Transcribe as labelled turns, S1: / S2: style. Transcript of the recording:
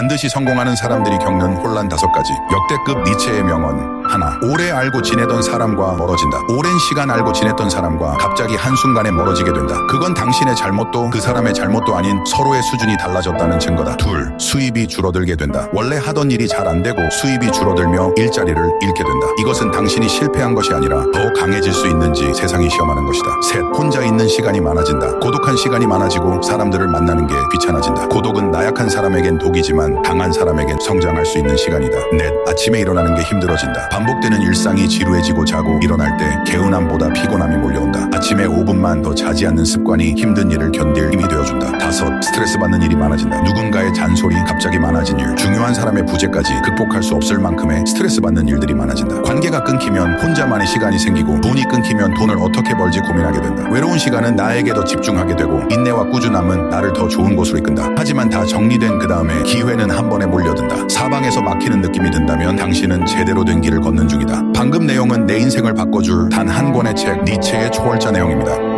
S1: 반드시 성공하는 사람들이 겪는 혼란 다섯 가지. 역대급 니체의 명언. 하나. 오래 알고 지내던 사람과 멀어진다. 오랜 시간 알고 지냈던 사람과 갑자기 한순간에 멀어지게 된다. 그건 당신의 잘못도 그 사람의 잘못도 아닌 서로의 수준이 달라졌다는 증거다. 둘. 수입이 줄어들게 된다. 원래 하던 일이 잘 안 되고 수입이 줄어들며 일자리를 잃게 된다. 이것은 당신이 실패한 것이 아니라 더 강해질 수 있는지 세상이 시험하는 것이다. 셋. 혼자 있는 시간이 많아진다. 고독한 시간이 많아지고 사람들을 만나는 게 귀찮아진다. 나약한 사람에겐 독이지만 강한 사람에겐 성장할 수 있는 시간이다. 넷. 아침에 일어나는 게 힘들어진다. 반복되는 일상이 지루해지고 자고 일어날 때 개운함보다 피곤함이 몰려온다. 아침에 5분만 더 자지 않는 습관이 힘든 일을 견딜 힘이 많아진다. 누군가의 잔소리, 갑자기 많아진 일, 중요한 사람의 부재까지 극복할 수 없을 만큼의 스트레스 받는 일들이 많아진다. 관계가 끊기면 혼자만의 시간이 생기고 돈이 끊기면 돈을 어떻게 벌지 고민하게 된다. 외로운 시간은 나에게 더 집중하게 되고 인내와 꾸준함은 나를 더 좋은 곳으로 이끈다. 하지만 다 정리된 그 다음에 기회는 한 번에 몰려든다. 사방에서 막히는 느낌이 든다면 당신은 제대로 된 길을 걷는 중이다. 방금 내용은 내 인생을 바꿔줄 단 한 권의 책 니체의 초월자 내용입니다.